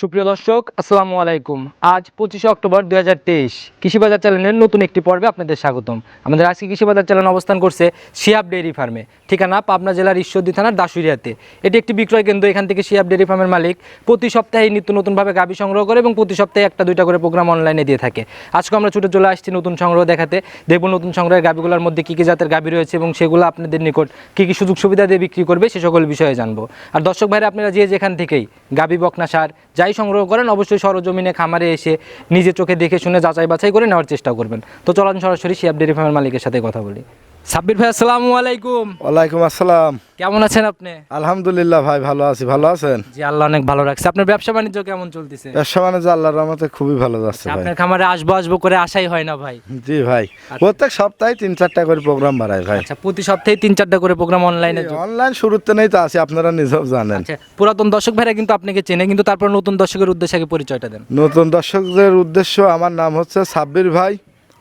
সুপ্রিয় দর্শক, আসসালামু আলাইকুম। আজ পঁচিশে অক্টোবর দুই হাজার তেইশ, কৃষিবাজার চ্যানেলের নতুন একটি পর্বে আপনাদের স্বাগতম। আমাদের আজকে কৃষিবাজার চ্যানেল অবস্থান করছে শিয়াব ডেইরি ফার্মে, ঠিকানা পাবনা জেলার ঈশ্বরদী থানার দাসুরিয়াতে এটি একটি বিক্রয় কেন্দ্র, এখান থেকে শিয়াব ডেইরি ফার্মের মালিক প্রতি সপ্তাহে নিত্য নতুনভাবে গাভী সংগ্রহ করে এবং প্রতি সপ্তাহে একটা দুইটা করে প্রোগ্রাম অনলাইনে দিয়ে থাকে। আজকে আমরা ছুটে চলে আসছি নতুন সংগ্রহ দেখাতে। দেখব নতুন সংগ্রহের গাভীগুলোর মধ্যে কী কী জাতের গাভী রয়েছে এবং সেগুলো আপনাদের নিকট কী কী সুযোগ সুবিধা দিয়ে বিক্রি করবে সে সকল বিষয়ে জানব। আর দর্শক ভাইরা, আপনারা যে যেখান থেকেই গাভী বকনা সার যাই সংগ্রহ করেন, অবশ্যই সরজমিনে খামারে এসে নিজের চোখে দেখে শুনে যাচাই বাছাই করে নেওয়ার চেষ্টা করবেন। তো চলান সরাসরি শিয়াব ডেরি ফার্মের মালিকের সাথে কথা বলি। সাব্বির ভাই আসসালামু আলাইকুম। ওয়ালাইকুম আসসালাম। কেমন আছেন আপনি? আলহামদুলিল্লাহ ভাই ভালো আছি। ভালো আছেন? জি আল্লাহ অনেক ভালো রাখছে। আপনার ব্যবসা বাণিজ্য কেমন চলতেছে? ব্যবসা বাণিজ্য আল্লাহর রহমতে খুবই ভালো যাচ্ছে ভাই। আপনার খামারে আসব আসব করে আশাই হয় না ভাই। জি ভাই প্রত্যেক সপ্তাহে তিন চারটা করে প্রোগ্রাম বাড়ায় ভাই। আচ্ছা প্রতি সপ্তাহে তিন চারটা করে প্রোগ্রাম অনলাইনে অনলাইন শুরুতে নেই তো আছি আপনারা নিজেও জানেন। আচ্ছা পুরাতন দর্শক ভাইরা কিন্তু আপনাকে চেনে কিন্তু তারপর নতুন দর্শকের উদ্দেশ্যে আগে পরিচয়টা দেন। নতুন দর্শকদের উদ্দেশ্য আমার নাম হচ্ছে সাব্বির ভাই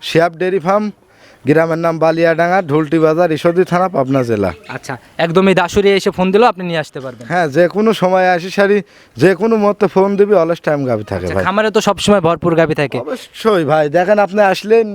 শিয়াব ডেরি ফার্ম। গ্রামের নাম বালিয়াডাঙ্গা ঢুলটি বাজার ঈশ্বরদী থানা পাবনা জেলা। আচ্ছা একদমই দাসুরি এসে ফোন দিলেও আপনি নিয়ে আসতে পারবেন। হ্যাঁ যে কোনো সময় আসি সারি যে কোনো মতে ফোন দিবি অলস টাইম গাবি থাকে আচ্ছা, ভাই। খামারে তো সবসময় ভরপুর গাবি থাকে। অবশ্যই ভাই দেখেন আপনি আসলেন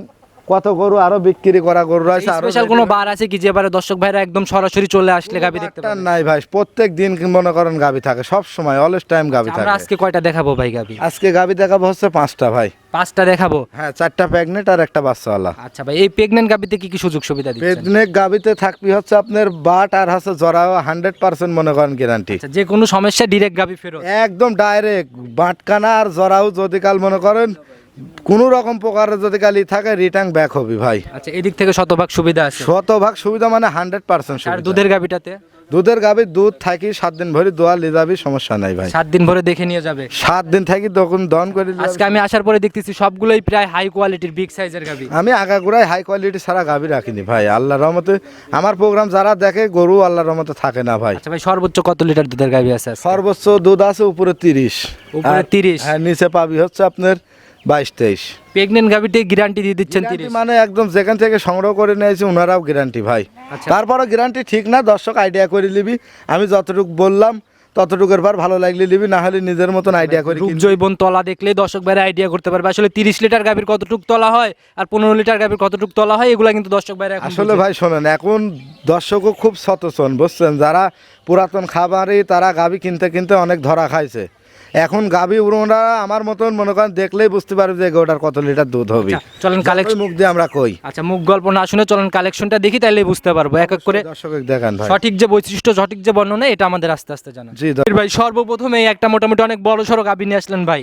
কত গরু আরও বিক্রি করা গরু আছে আরও স্পেশাল কোনো বার আছে কি যে বারে দর্শক ভাইরা একদম সরাসরি চলে আসলে গাভী দেখতে বারটা নাই ভাই প্রত্যেক দিন মনে করেন গাবি থাকে সব সময় অলস টাইম গাবি আমরা থাকে। আজকে কয়টা দেখাবো ভাই গাভী? আজকে গাবি দেখাবো হচ্ছে পাঁচটা ভাই। পাঁচটা দেখাবো? হ্যাঁ চারটা প্রেগনেন্ট আর একটা বাচ্চাওয়ালা। আচ্ছা ভাই এই প্রেগনেন্ট গাভীতে কি কি সুযোগ সুবিধা দিচ্ছেন? প্রেগনেন্ট গাবিতে থাকবি হচ্ছে আপনার বাট আর হচ্ছে জরাও হান্ড্রেড পার্সেন্ট মনে করেন গ্যারান্টি আচ্ছা যে কোনো সমস্যা ডিরেক্ট গাভী ফেরত। একদম ডাইরেক্ট বাটকানা আর জরাও যদি কাল মনে করেন কোন রকম প্রকারের যদি গালি থাকে রিটার্ন ব্যাক হবি ভাই। আচ্ছা এদিক থেকে শতভাগ সুবিধা আছে? শতভাগ সুবিধা মানে হান্ড্রেড পার্সেন্ট আর দুধের গাভীটাতে দুধের গাবির দুধ থাকি সাত দিন ভরি দোয়া লিজাবি সমস্যা নাই ভাই। সাত দিন ভরে দেখে নিয়ে যাবে? সাত দিন থাকি তখন দন করে। আজকে আমি আসার পরে দেখতেছি সবগুলোই প্রায় হাই কোয়ালিটির বিগ সাইজের গাবি। আমি আগাগোড়ায় হাই কোয়ালিটি ছাড়া গাবি রাখিনি ভাই আল্লাহর রহমতে। আমার প্রোগ্রাম যারা দেখে গরু আল্লাহর রহমতে থাকে না ভাই। আচ্ছা ভাই সর্বোচ্চ কত লিটার দুধের গাভী আছে সর্বোচ্চ দুধ আছে উপরে তিরিশ। উপরে 30? হ্যাঁ নিচে পাবি হচ্ছে আপনার বাইশ তেইশ। প্রেগনেন্ট গাভীতে গ্যারান্টি দিয়ে দিচ্ছেন মানে একদম যেখান থেকে সংগ্রহ করে নিয়েছি ওনারাও গ্যারান্টি ভাই। আচ্ছা। তারপরও গ্যারান্টি ঠিক না দর্শক আইডিয়া করে নিবি। আমি যতটুকু বললাম ততটুকুর পর ভালো লাগলে নিবি না হলে নিজের মতন আইডিয়া করে। জৈবন তলা দেখলে দর্শক ভাইরা আইডিয়া করতে পারবে। আসলে তিরিশ লিটার গাভীর কতটুক তলা হয় আর পনেরো লিটার গাভীর কতটুক তলা হয় এগুলা কিন্তু দর্শক ভাইরা আসলে। ভাই শোনেন এখন দর্শকও খুব সচেতন বুঝছেন? যারা পুরাতন খাবারই তারা গাবি কিনতে কিনতে অনেক ধরা খাইছে। এখন গাভী উড়োরা আমার মতন মনে করেন দেখলেই বুঝতে পারবে যে গোটার কত লিটার দুধ হবে। আচ্ছা, চলেন কালেকশন মুখ দিয়ে আমরা কই। আচ্ছা মুখ গল্প না শুনে চলেন কালেকশনটা দেখি তাহলে বুঝতে পারব। এক এক করে দর্শক দেখান ভাই। সঠিক যে বৈশিষ্ট্য সঠিক যে বর্ণনা এটা আমাদের আস্তে আস্তে জানা জি ভাই ভাই এই একটা মোটামুটি অনেক বড় সড়ো গাভী নিয়ে আসলেন ভাই।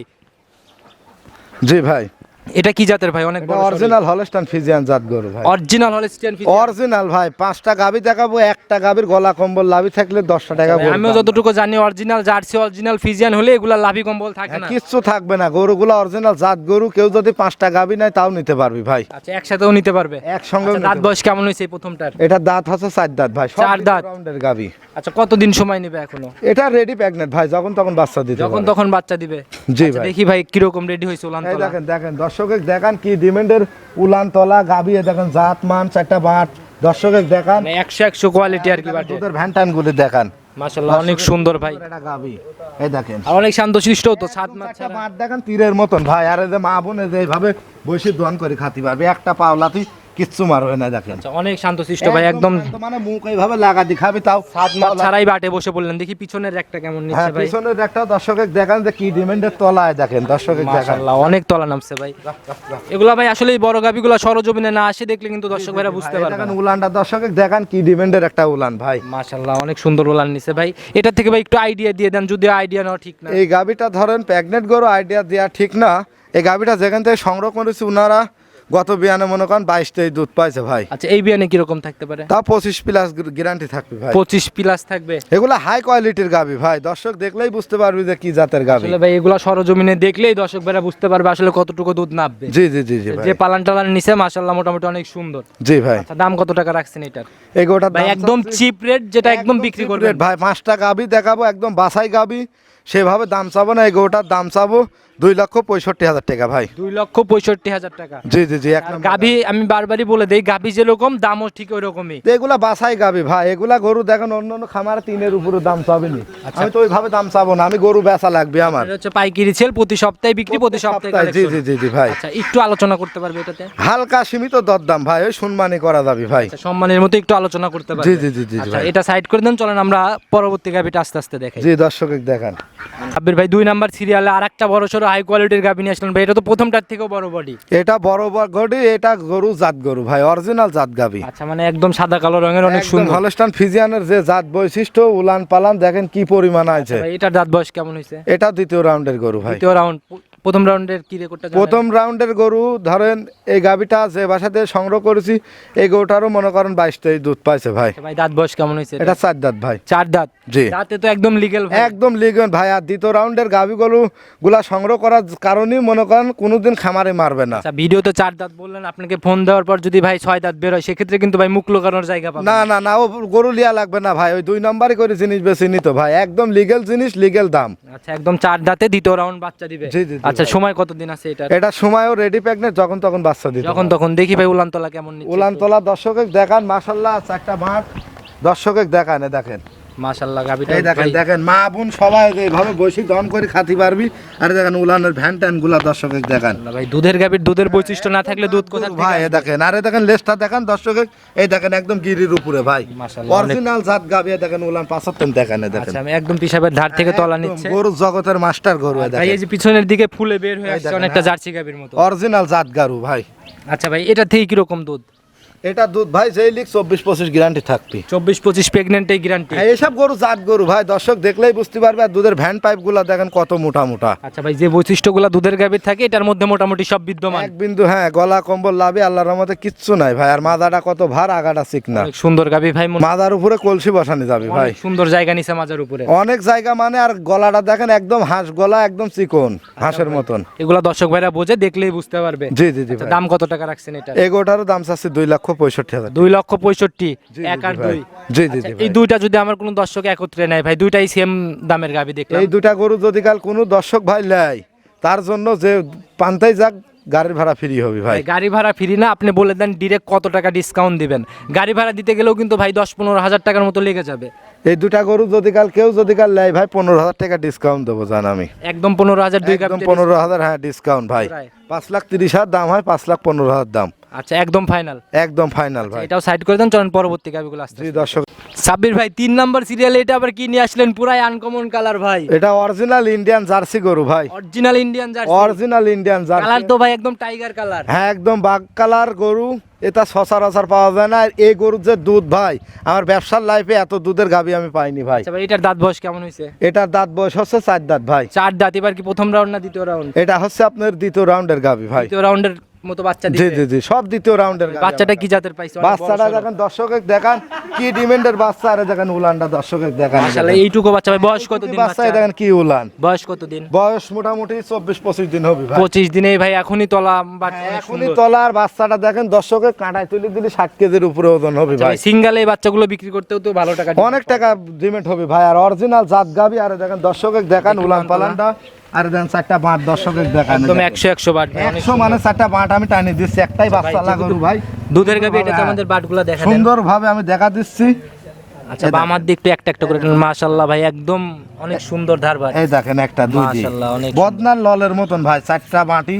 জি ভাই। এটা কি জাতের ভাই? অনেক অরিজিনাল হলস্টান ফিজিয়ান জাত গরু ভাই। অরিজিনাল হলস্টিয়ান অরিজিনাল ভাই পাঁচটা গাবি দেখাবো একটা গাবির গলা কম্বল লাভি থাকলে দশটা টাকা আমিও দাম। যতটুকু জানি অরিজিনাল জার্সি অরিজিনাল ফিজিয়ান হলে এগুলা লাভি কম্বল থাকে হ্যাঁ, না। কিচ্ছু থাকবে না গরুগুলো অরিজিনাল জাত গরু কেউ যদি পাঁচটা গাবি নেয় তাও নিতে পারবি ভাই। আচ্ছা একসাথেও নিতে পারবে? একসঙ্গে আচ্ছা, দাঁত বয়স কেমন হয়েছে প্রথমটার? এটা দাঁত হচ্ছে চার দাঁত ভাই চার দাঁত। রাউন্ডের গাবি আচ্ছা কতদিন সময় নেবে এখনও? এটা রেডি প্রেগনেন্ট ভাই যখন তখন বাচ্চা দিতে যখন তখন বাচ্চা দিবে। জি আচ্ছা, ভাই। দেখি ভাই কীরকম রেডি হয়েছে এই দেখেন দেখেন দর্শকের দেখান কি ডিমেন্ডের উলান তলা গাবি দেখেন জাত মান চারটা বাট। দর্শকের দেখান। মানে একশো একশো কোয়ালিটি আর কি দুধের ভ্যানটান গুলি দেখান। মাশাল্লাহ অনেক সুন্দর ভাই। এটা গাবি এই দেখেন। আর অনেক শান্তশিষ্ট তো সাত মাস মাঠ দেখেন তীরের মতন। ভাই আর এই যে মা বোন এইভাবে বসে দোয়ান করে খাতি পারবে একটা পাওলা পাওলাতি কিচ্ছু মারবে না দেখেন। আচ্ছা, অনেক শান্তশিষ্ট ভাই একদম মানে মুখ এইভাবে লাগা দি খাবি তাও। সাত মাস ছাড়াই বাটে বসে বললেন দেখি পিছনের একটা কেমন হ্যাঁ নিচ্ছে ভাই। পিছনের একটা দর্শকের দেখান যে কি ডিমেন্ডের তলায় দেখেন দর্শকের দেখান। অনেক তলা নামছে ভাই। এগুলা ভাই আসলে বড় গাবিগুলা সরজমিনে না আসে দেখলে কিন্তু দর্শক ভাইরা বুঝতে পারবে দেখেন উলানটা দর্শকের দেখান কি ডিমেন্ডের একটা উলান ভাই। মাশাল্লাহ অনেক সুন্দর উলান নিছে ভাই। এটা থেকে ভাই একটু আইডিয়া দিয়ে দেন যদি আইডিয়া নাও ঠিক না। এই গাবিটা ধরেন প্রেগনেন্ট গরু আইডিয়া দেওয়া ঠিক না। এই গাবিটা যেখান থেকে সংগ্রহ করেছি উনারা গত বিয়ানে মনে করেন বাইশ তেইশ দুধ পাইছে ভাই। আচ্ছা এই বিয়ানে কীরকম থাকতে পারে? তা পঁচিশ প্লাস গ্যারান্টি থাকবে ভাই। পঁচিশ প্লাস থাকবে? এগুলো হাই কোয়ালিটির গাবি ভাই। দর্শক দেখলেই বুঝতে পারবি যে কি জাতের গাবি। আসলে ভাই এগুলা সরজমিনে দেখলেই দর্শক ভাইরা বুঝতে পারবে আসলে কতটুকু দুধ নাববে। জি জি জি জি ভাই যে পালান টালান নিছে মাশাল্লাহ মোটামুটি অনেক সুন্দর। জি ভাই। আচ্ছা দাম কত টাকা রাখছেন এটার? এই গোটা ভাই একদম চিপ রেট যেটা একদম বিক্রি করবে ভাই। পাঁচটা গাবি দেখাবো একদম বাসাই গাবি। সেভাবে দাম চাবো না এই গোটার দাম চাবো। দুই লক্ষ পঁয়ষট্টি হাজার টাকা ভাই। দুই লক্ষ পঁয়ষট্টি হাজার টাকা। জি জি জি এক নম্বর। গাভী আমি বারবারই বলে দেই গাভী যেরকম দামও ঠিক ওই রকমই এগুলা বাসাই গাবি ভাই। এগুলা গরু দেখেন অন্য অন্য খামারে তিনের উপরে দাম চাবেনি। আমি তো ওইভাবে দাম চাবো না আমি গরু বেচা লাগবে আমার। হচ্ছে পাইকারি সেল প্রতি সপ্তাহে বিক্রি প্রতি সপ্তাহে জি জি জি জি ভাই। আচ্ছা একটু আলোচনা করতে পারবে এটাতে? হালকা সীমিত দরদাম ভাই ওই সম্মানই করা যাবে ভাই। আচ্ছা, সম্মানের মতো একটু আলোচনা করতে পারবে। জি, জি, জি, জি, আচ্ছা। এটা সাইড করে দেন চলেন আমরা পরবর্তী গাভিটা আস্তে আস্তে দেখাই। জি দর্শক দেখান। আব্বির ভাই দুই নাম্বার সিরিয়ালে আর একটা বড় সড়ো হাই কোয়ালিটির গাভি নিয়ে আসলেন ভাই এটা তো প্রথমটার থেকেও বড় বডি এটা বড় বড় এটা গরু জাত গরু ভাই অরিজিনাল জাত গাবি আচ্ছা মানে একদম সাদা কালো রঙের অনেক সুন্দর। হলস্টান ফিজিয়ানের যে জাত বৈশিষ্ট্য উলান পালান দেখেন কি পরিমাণ আছে। এটা জাত দাঁত বয়স কেমন হয়েছে? এটা দ্বিতীয় রাউন্ডের গরু ভাই। দ্বিতীয় রাউন্ড প্রথম রাউন্ডের কি রেকর্ডটা প্রথম রাউন্ডের গরু ধরেন এই গাবিটা যে বাসাতে সংগ্রহ করেছি এই গরুটারও মনে করেন বাইশ তেইশ দুধ পাইছে ভাই। ভাই দাঁত বয়স কেমন হয়েছে? এটা চার দাঁত ভাই। চার দাঁত? জি। দাঁতে তো একদম লিগেল একদম লিগন ভাই আর দ্বিতীয় রাউন্ডের গাভি গরু গুলা সংগ্রহ করার কারণেই মনে করেন কোনোদিন খামারে মারবে না। আচ্ছা ভিডিওতে চার দাঁত বললেন আপনাকে ফোন দেওয়ার পর যদি ভাই ছয় দাঁত বের হয় সেক্ষেত্রে কিন্তু ভাই মুখ লোকানোর জায়গা পাবে না না না ও গরু লিয়া লাগবে না ভাই ওই দুই নম্বরই করে জিনিস বেশি নিত ভাই। একদম লিগেল জিনিস লিগেল দাম। আচ্ছা একদম চার দাঁতে দ্বিতীয় রাউন্ড বাচ্চা দিবে। জি, জি, জি, আচ্ছা সময় কতদিন আছে এটা এটা ও রেডি প্যাক প্যাকনেট যখন তখন বাচ্চা দিতে যখন তখন। দেখি ভাই উলানতলা কেমন নিচ্ছে। উলানতলা দর্শকে দেখান মাশাল্লাহ আছে একটা মাঠ দর্শকে দেখান এ দেখেন। মাশাআল্লাহ গাবিটা এই দেখেন দেখেন মা বোন সবাই এইভাবে বসে দন করে খাতি পারবি। আর দেখেন উলানের ভ্যান ট্যানগুলা দর্শকে দেখান। ভাই দুধের গাবির দুধের বৈশিষ্ট্য না থাকলে দুধ কোথা ভাই দেখেন আরে দেখেন লেজটা দেখেন দর্শকে এই দেখেন একদম গিরির উপরে ভাই। অরিজিনাল জাত গাবি দেখেন উলান পাঁচাত্তর দেখেন দেখেন। আচ্ছা আমি একদম পিসাবের ধার থেকে তলা নিচ্ছে। গরু জগতের মাস্টার গরু দেখেন। এই যে পিছনের দিকে ফুলে বের হয়ে আসছে অনেকটা হ্যাঁ। জার্সি গাবির মতো। অরিজিনাল জাত গারু ভাই। আচ্ছা ভাই এটা থেকে কীরকম দুধ? এটা দুধ ভাই যেই লিখ চব্বিশ পঁচিশ গ্যারান্টি থাকবি চব্বিশ পঁচিশ প্রেগনেন্টের গ্যারান্টি হ্যাঁ, এইসব গরু জাত গরু ভাই দর্শক দেখলেই বুঝতে পারবে আর দুধের ভ্যান পাইপগুলা দেখেন কত মোটা মোটা। আচ্ছা ভাই যে বৈশিষ্ট্যগুলো দুধের গাবির থাকে এটার মধ্যে মোটামুটি সব বিদ্যমান। এক বিন্দু হ্যাঁ গলা কম্বল লাভে আল্লাহর রহমতে কিচ্ছু নাই ভাই আর মাদাটা কত ভার আগাটা চিকনা সুন্দর গাবি ভাই মাদার উপরে কলসি বসানি যাবে ভাই। সুন্দর জায়গা নিছে মাজার উপরে। অনেক জায়গা মানে আর গলাটা দেখেন একদম হাঁস গলা একদম চিকন হাঁসের মতন। এগুলা দর্শক ভাইরা বোঝে দেখলেই বুঝতে পারবে। জি জি জি আচ্ছা, দাম কত টাকা রাখছেন এটা এগোটারও দাম চাচ্ছে দুই লক্ষ পঁয়ষট্টি হাজার দুই লক্ষ পঁয়ষট্টি এক আর দুই। জি জি আচ্ছা, এই দুইটা যদি আমার কোনো দর্শক একত্রে নেয় ভাই দুইটাই সেম দামের গাবি দেখলাম। এই গরু যদি কাল কোনো দর্শক ভাই নেয় তার জন্য যে পান্তাই যাক গাড়ির ভাড়া ফ্রি হবে ভাই। গাড়ি ভাড়া ফ্রি না আপনি বলে দেন ডিরেক্ট কত টাকা ডিসকাউন্ট দিবেন। গাড়ি ভাড়া দিতে গেলেও কিন্তু ভাই দশ পনেরো হাজার টাকার মতো লেগে যাবে। এই দুটা গরু যদি কাল কেউ যদি কাল নেয় ভাই পনেরো হাজার টাকা ডিসকাউন্ট দেবো জান আমি। একদম পনেরো হাজার দুই একদম পনেরো হাজার হ্যাঁ ডিসকাউন্ট ভাই। পাঁচ লাখ তিরিশ হাজার দাম হয় পাঁচ লাখ পনেরো হাজার দাম। আচ্ছা একদম ফাইনাল। একদম ফাইনাল ভাই। এটাও সাইড করে দেন চলেন পরবর্তী গাবিগুলো আসছে জি দর্শক। সাব্বির ভাই তিন নাম্বার সিরিয়াল এটা আবার কি নিয়ে আসলেন? পুরাই আনকমন কালার ভাই। এটা অরিজিনাল ইন্ডিয়ান জার্সি গরু ভাই। Original Indian jersey original Indian jersey colour তো ভাই একদম টাইগার কালার হ্যাঁ একদম বাঘ কালার গরু। এটা সচরাচর পাওয়া যায় না। আর এই গরুর যে দুধ ভাই আমার ব্যবসার লাইফে এত দুধের গাবি আমি পাইনি ভাই। আচ্ছা ভাই এটার দাঁত বয়স কেমন হয়েছে এটার দাঁত বয়স হচ্ছে চার দাঁত ভাই। চার দাঁত এবার কি প্রথম রাউন্ড না দ্বিতীয় রাউন্ড এটা হচ্ছে আপনার দ্বিতীয় রাউন্ডের গাবি ভাই। দ্বিতীয় রাউন্ডের মতো বাচ্চা জি জি জি সব দ্বিতীয় রাউন্ডের বাচ্চাটা কি জাতের পাইছে? বাচ্চাটা দেখেন দর্শকের দেখান কি ডিমেন্ডের বাচ্চা আরে দেখেন উলানটা দর্শকের দেখান। এইটুকু বাচ্চা ভাই বয়স কত দিন বাচ্চা? দেখেন কি উলান। বয়স কত দিন বয়স মোটামুটি চব্বিশ পঁচিশ দিন হবে ভাই। পঁচিশ দিনে ভাই এখনই তলা অনেক এখনই সুন্দর। তলার বাচ্চাটা দেখেন দর্শকে কাঁটায় তুলে দিলে ষাট কেজির উপরে ওজন হবে আচ্ছা ভাই। সিঙ্গালে এই বাচ্চাগুলো বিক্রি করতেও তো ভালো টাকা অনেক টাকা ডিমেন্ট হবে ভাই আর অরিজিনাল জাত গাবি আর দেখেন দর্শকের দেখান উলান পালানটা। আর দেন চারটা বাঁট দর্শকের দেখান একদম একশো একশো বাট। একশো মানে চারটা বাঁট আমি টানি দিচ্ছি একটাই বাচ্চা ভাই, লাগানো ভাই। দুধের গাবি এটা হ্যাঁ। আমাদের বাটগুলো দেখা সুন্দরভাবে সুন্দর ভাবে আমি দেখা দিচ্ছি। আচ্ছা বামার দিকটা একটা একটা করে মাশাআল্লাহ ভাই একদম অনেক সুন্দর ধার ভাই এই দেখেন একটা দুই মাশাআল্লাহ, অনেক বদনার ললের মতন ভাই চারটা বাটি।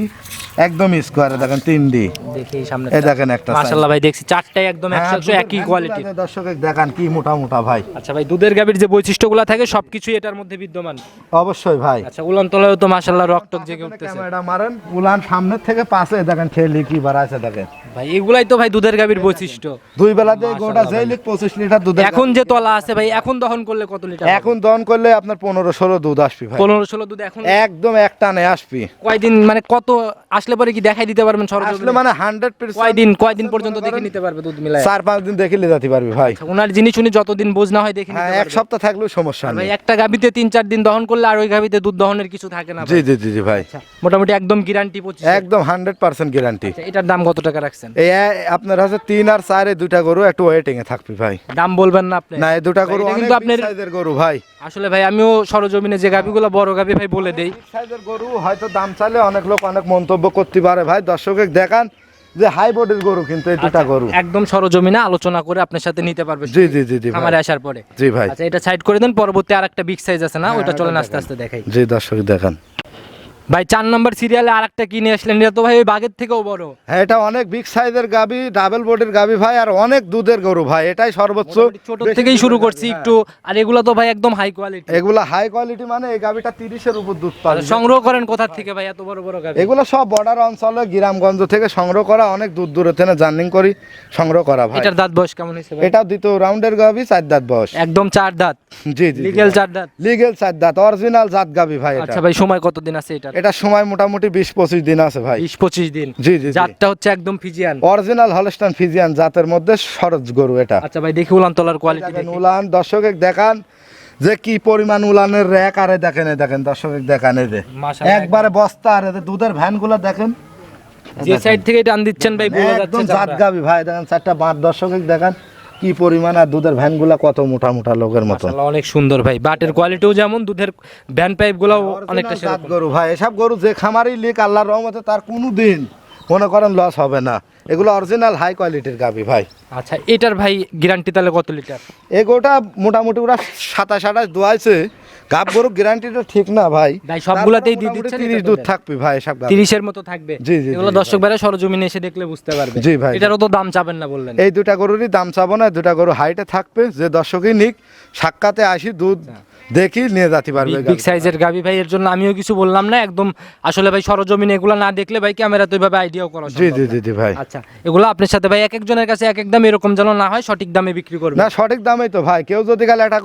একদম স্কোয়ারে দেখেন তিন দি দেখি সামনে এই দেখেন একটা। মাশাআল্লাহ ভাই দেখছি চারটাই একদম হ্যাঁ, একই কোয়ালিটি যে দর্শকের দেখান কি মোটা মোটা ভাই। আচ্ছা ভাই দুধের গাবির যে বৈশিষ্ট্যগুলো থাকে সবকিছুই এটার মধ্যে বিদ্যমান। অবশ্যই ভাই। আচ্ছা উলান তলায়ও তো মাশাআল্লাহ রক্তক জেগে উঠতেছে। ক্যামেরাটা মারেন উলান সামনের থেকে পাশে দেখেন খেলি কি বাড়াইছে দেখেন। ভাই এগুলাই তো ভাই দুধের গাবির বৈশিষ্ট্য। দুই বেলা দিয়ে গোটা যেই লিখ পঁচিশ লিটার দুধ এখন যে তলা আছে ভাই এখন দহন করলে কত লিটার এখন দহন করলে আপনার পনেরো ষোলো দুধ আসবি ভাই। পনেরো ষোলো দুধ এখন একদম এক টানে আসবি। কয়দিন মানে কত আসলে পরে কি দেখাই দিতে পারবেন আসলে মানে হান্ড্রেড কয়দিন কয়দিন পর্যন্ত দেখে নিতে পারবে দুধ মিলায়? চার পাঁচ দিন দেখে যেতে পারবি ভাই। ওনার জিনিস উনি যতদিন বোঝ না হয় দেখে হ্যাঁ এক সপ্তাহ থাকলেও সমস্যা ভাই নেই। একটা গাবিতে তিন চার দিন দহন করলে আর ওই গাবিতে দুধ দহনের কিছু থাকে না জি জি জি জি ভাই। আচ্ছা, মোটামুটি একদম গ্যারান্টি পঁচিশ একদম হান্ড্রেড পার্সেন্ট গ্যারান্টি এটার দাম কত টাকা রাখছেন? এই আপনার হচ্ছে তিন আর চার দুইটা গরু একটু ওয়েটিং এ থাকবে ভাই। দাম বলবেন না আপনি। না এই দুটা গরু কিন্তু আপনার সাইজের গরু ভাই। আসলে ভাই আমিও সরজমিনে যে গাবিগুলো বড় গাবি ভাই বলে দেই। সাইজের গরু হয়তো দাম চাইলে অনেক লোক অনেক মন্তব্য করতে পারে ভাই দর্শকের দেখান যে হাই বডির গরু কিন্তু এই দুটা গরু। একদম সরজমিনে আলোচনা করে আপনার সাথে নিতে পারবে। জি জি জি জি আমার আসার পরে। জি ভাই। আচ্ছা এটা সাইড করে দেন পরবর্তী আরেকটা বিগ সাইজ আছে না? হ্যাঁ, ওইটা ওটা চলেন আস্তে। আস্তে দেখাই। জি দর্শক দেখান। ভাই চার নম্বর সিরিয়ালে আর একটা কিনে আসলেন? এটা তো ভাই ওই বাগের থেকেও বড়। হ্যাঁ এটা অনেক বিগ সাইজের গাবি ডাবল বডির গাবি ভাই আর অনেক দুধের গরু ভাই এটাই সর্বোচ্চ। ছোট থেকেই শুরু করছি একটু আর এগুলো তো ভাই একদম হাই কোয়ালিটি হ্যাঁ। এগুলা হাই কোয়ালিটি মানে এই গাবিটা তিরিশের উপর দুধ পাবে সংগ্রহ করেন কোথা থেকে ভাই? এত বড় বড় গাভি। এগুলো সব বর্ডার অঞ্চলে গ্রামগঞ্জ থেকে সংগ্রহ করা অনেক দূর দূরে থেকে জার্নিং করি সংগ্রহ করা ভাই। এটার দাঁত বয়স কেমন হয়েছে ভাই? এটাও দ্বিতীয় রাউন্ডের গাবি চার দাঁত বয়স। একদম চার দাঁত। জি জি লিগেল চার দাঁত। লিগেল চার দাঁত অরিজিনাল জাত গাবি ভাই এটা। আচ্ছা ভাই সময় কতদিন আছে এটা এটা সময় মোটামুটি বিশ পঁচিশ দিন আছে ভাই। বিশ পঁচিশ দিন। জি জি জাতটা হচ্ছে একদম ফিজিয়ান। অরিজিনাল হলস্টান ফিজিয়ান জাতের মধ্যে সরজ গরু এটা। আচ্ছা ভাই দেখি উলান তলার কোয়ালিটি উলান দর্শকে দেখান যে কি পরিমাণ উলানের র্যাক আরে দেখেন দেখেন দর্শক দেখান এই যে। একবারে বস্তা আর দুধের ভ্যানগুলো দেখেন যে সাইড থেকে টান দিচ্ছেন ভাই একদম জাত গাবি ভাই দেখেন চারটা বাঁধ দর্শকে দেখান। কি পরিমাণ আর দুধের ভ্যানগুলা কত মোটা মোটা লোকের মতো? অনেক সুন্দর ভাই। বাটের কোয়ালিটিও যেমন দুধের ভ্যান পাইপগুলো অনেকটা সাত গরু ভাই এসব গরু যে খামারই লিক আল্লাহ রহমতে তার কোনো দিন মনে করেন লস হবে না। এগুলো অরিজিনাল হাই কোয়ালিটির গাবি ভাই। আচ্ছা এটার ভাই গ্যারান্টি তাহলে কত লিটার এগোটা মোটামুটি ওরা সাতাশ আঠাশ দোয়াইছে। গাব গরু গ্যারান্টিটা ঠিক না ভাই। ভাই, সবগুলাতেই দিয়ে দিচ্ছেন তিরিশ এটা দুধ থাকবে ভাই এসব গাভী। তিরিশের মতো থাকবে। জি, জি, এগুলো দর্শক ভাইরা সরজমিনে এসে দেখলে বুঝতে পারবে। জি, ভাই, এটারও তো দাম চাবেন না বললেন। এই দুটা গরুরই দাম চাবো না দুটা গরু হাইটে থাকবে যে দর্শকই নিক সাক্ষাতে আসি দুধ দেখি নিয়ে যেতে পারবে বিগ সাইজের গাবি ভাই এর জন্য আমিও কিছু বললাম না একদম আসলে ভাই সরজমিন এগুলো না দেখলে ভাই ক্যামেরা তো এইভাবে আইডিয়াও করা জি সম্ভব জি না। জি জি ভাই। আচ্ছা এগুলো আপনার সাথে ভাই এক একজনের কাছে এক এক দাম এরকম যেন না হয় সঠিক দামে বিক্রি করবে। না সঠিক দামেই তো ভাই কেউ যদি গেলে একটা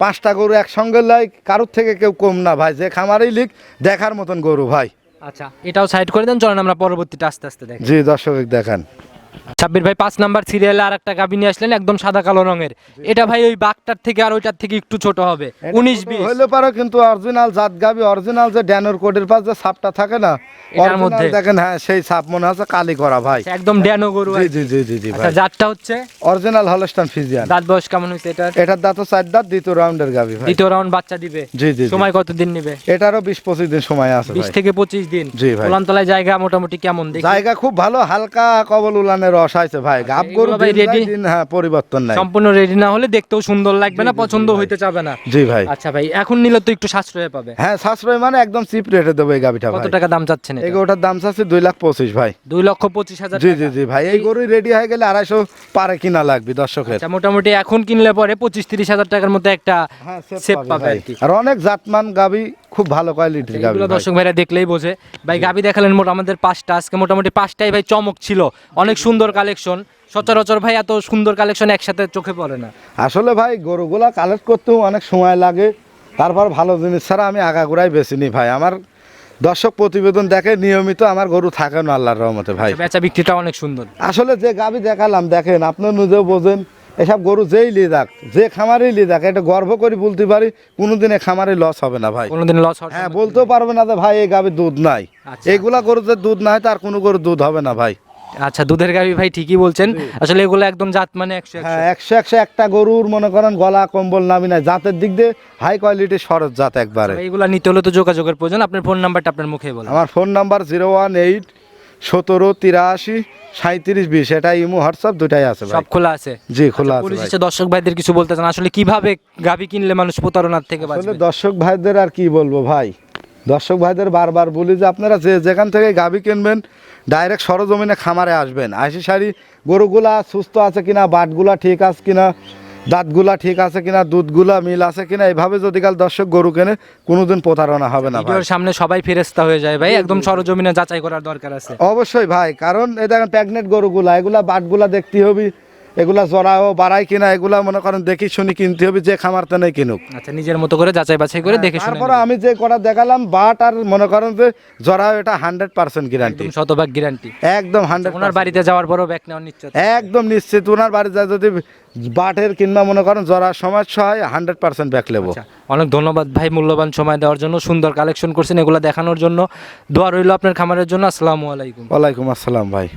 পাঁচটা গরু একসঙ্গে লাই কারোর থেকে কেউ কম না ভাই যে খামারেই লিক দেখার মতন গরু ভাই। আচ্ছা এটাও সাইড করে দেন চলেন আমরা পরবর্তীটা আস্তে আস্তে দেখি। জি দর্শক দেখান। সাব্বির ভাই পাঁচ নাম্বার সিরিয়ালে আর একটা গাবি নিয়ে আসলেন একদম সাদা কালো রঙের। এটা ভাই ওই বাঘটার থেকে আর ওইটার থেকে একটু ছোট হবে উনিশ বিশ। হইলে পারো কিন্তু অরিজিনাল জাত গাবি অরিজিনাল যে ড্যানোর কোডের পাশ যে ছাপটা থাকে না এটার মধ্যে? দেখেন হ্যাঁ সেই ছাপ মনে হচ্ছে কালি করা ভাই। একদম ড্যানো গরু জি জি জি জি জি আচ্ছা ভাই। জাতটা হচ্ছে? অরিজিনাল ফিজিয়ান দাঁত বয়স কেমন হয়েছে এটার? এটার দাঁত চার দাঁত দ্বিতীয় রাউন্ডের গাবি ভাই। দ্বিতীয় রাউন্ড বাচ্চা দিবে। জি জি। সময় কতদিন নিবে? এটারও বিশ পঁচিশ দিন সময় আছে বিশ ভাই। থেকে পঁচিশ দিন। জি ভাই। উলানতলায় জায়গা মোটামুটি কেমন দেখি? জায়গা খুব ভালো হালকা কবল উলানের রস আছে ভাই। গাব গরু ভাই দিন, হ্যাঁ পরিবর্তন নাই। সম্পূর্ণ রেডি না হলে দেখতেও সুন্দর লাগবে না পছন্দ হইতে চাবে না। জি ভাই। আচ্ছা ভাই এখন নিলে তো একটু সাশ্রয় পাবে। হ্যাঁ সাশ্রয় মানে একদম চিপ রেটে দেবো এই গাবিটা কত টাকা দাম চাচ্ছেন? এই গরুটার দাম চাচ্ছে দুই লাখ পঁচিশ ভাই। দুই লক্ষ পঁচিশ হাজার জি জি জি ভাই এই গরু রেডি হয়ে গেলে আড়াইশো পারে কিনা লাগবে দর্শকের। আচ্ছা মোটামুটি এখন কিনলে পরে পঁচিশ তিরিশ হাজার টাকার মধ্যে একটা হ্যাঁ সেভ পাবে আর আর অনেক জাতমান গাবি খুব ভালো কোয়ালিটির গাবি দর্শক ভাইরা দেখলেই বোঝে। ভাই গাবি দেখালেন মোট আমাদের পাঁচটা। আজকে মোটামুটি পাঁচটাই ভাই চমক ছিল। অনেক সুন্দর কালেকশন সচরাচর ভাই এত সুন্দর কালেকশন একসাথে চোখে পড়ে না। আসলে ভাই গরুগুলা কালেক্ট করতেও অনেক সময় লাগে। তারপর ভালো জিনিস ছাড়া আমি আগাগোড়াই বেশি নি ভাই। আমার দর্শক প্রতিবেদন দেখে নিয়মিত আমার গরু থাকে না আল্লাহর রহমতে ভাই। বেচা বিক্রিটা অনেক সুন্দর। আসলে যে গাবি দেখালাম দেখেন আপনার নিজেও বোঝেন এসব গরু যেই লিয়ে যাক যে খামারেই লিয়ে যাক এটা গর্ব করে বলতে পারি কোনোদিনে খামারে লস হবে না ভাই। কোনোদিন লস হবে হ্যাঁ বলতেও পারবে না যে ভাই এই গাবে দুধ নাই। আচ্ছা। এইগুলা গরুতে দুধ নাই তার কোনো গরু দুধ হবে না ভাই। আচ্ছা দুধের গাবি ভাই ঠিকই বলছেন। আসলে এগুলো একদম জাত মানে একশো একশো। হ্যাঁ একশো একশো একটা গরুর মনে করেন গলা কম্বল নামি নাই। জাতের দিক দিয়ে হাই কোয়ালিটির সরজ জাত একবারে। ভাই, এগুলা নিতে হলে তো যোগাযোগের প্রয়োজন। আপনার ফোন নাম্বারটা আপনার মুখে বলুন। আমার phone number zero one eight সতেরো তিরাশি সাঁত্রিশ বিশ। এটা ইমো হোয়াটসঅ্যাপ দুটাই আছে সব খোলা আছে? জি খোলা আছে দর্শক ভাইদের কিছু বলতে চান? আসলে কীভাবে গাবি কিনলে মানুষ প্রতারণার থেকে আসলে বাঁচবে? দর্শক ভাইদের আর কি বলব ভাই? দর্শক ভাইদের বারবার বলি যে আপনারা যে যেখান থেকে গাবি কিনবেন ডাইরেক্ট সরজমিনে খামারে আসবেন। আশি সারি গরুগুলা সুস্থ আছে কিনা বাটগুলা ঠিক আছে কিনা দাঁতগুলা ঠিক আছে কিনা দুধগুলা মিল আছে কিনা এইভাবে যদি কাল দর্শক গরু কেনে কোনোদিন প্রতারণা হবে না ভাই। ভিডিওর সামনে সবাই ফেরেস্তা হয়ে যায় ভাই একদম সরজমিনে যাচাই করার দরকার আছে। অবশ্যই ভাই কারণ এই দেখেন প্যাগনেট গরুগুলা এগুলা বাটগুলা দেখতে হবে এগুলা জরাও বাড়ায় কিনা এগুলা মনে করেন দেখি শুনি কিনতে হবে যে খামারতে নেই কিনুক। আচ্ছা নিজের মতো করে যাচাই বাছাই করে দেখে শুনে তারপরে আমি যে কটা দেখালাম বাট আর মনে করেন যে জরাও এটা হান্ড্রেড পার্সেন্ট গ্যারান্টি শতভাগ গ্যারান্টি একদম হান্ড্রেড ওনার বাড়িতে যাওয়ার পরও ব্যাক নেওয়ার নিশ্চিত একদম নিশ্চিত ওনার বাড়িতে যদি বাটের কিংবা মনে করেন জরার সমস্যা হয় হান্ড্রেড পার্সেন্ট ব্যাক লেবো আচ্ছা অনেক ধন্যবাদ ভাই মূল্যবান সময় দেওয়ার জন্য সুন্দর কালেকশন করছেন এগুলো দেখানোর জন্য। দোয়া রইল আপনার খামারের জন্য আসসালামু আলাইকুম। ওয়ালাইকুম আসসালাম ভাই।